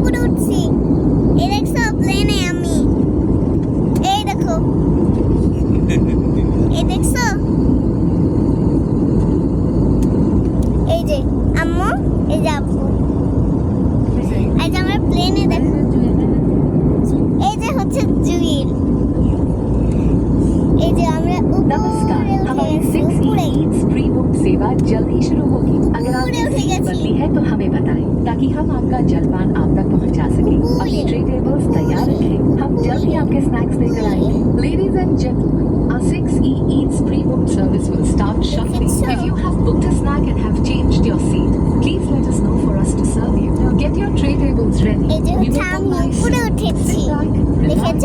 উপরে উঠছি এই দেখছো প্লেনে আমি এই দেখো এই দেখছো এই যে আম্মু এই যে আব্বু এই যে আমরা প্লেনে দেখো এই যে হচ্ছে জুইল এই যে আমরা नमस्कार উপরে উঠে हमारी গেছি, सिक्स উপরে ईट्स प्री बुक सेवा जल्द ही शुरू होगी अगर आपने पूरे उठे सीट गए बदली थी। है तो हमें बताएं ताकि हम आपका जलपान आप तक Ladies and gentlemen, our 6E Eats pre-booked service will start shortly. If you have booked a snack and have changed your seat, please let us know for us to serve you. Now get your tray tables ready. You can buy seats. Sit back, relax,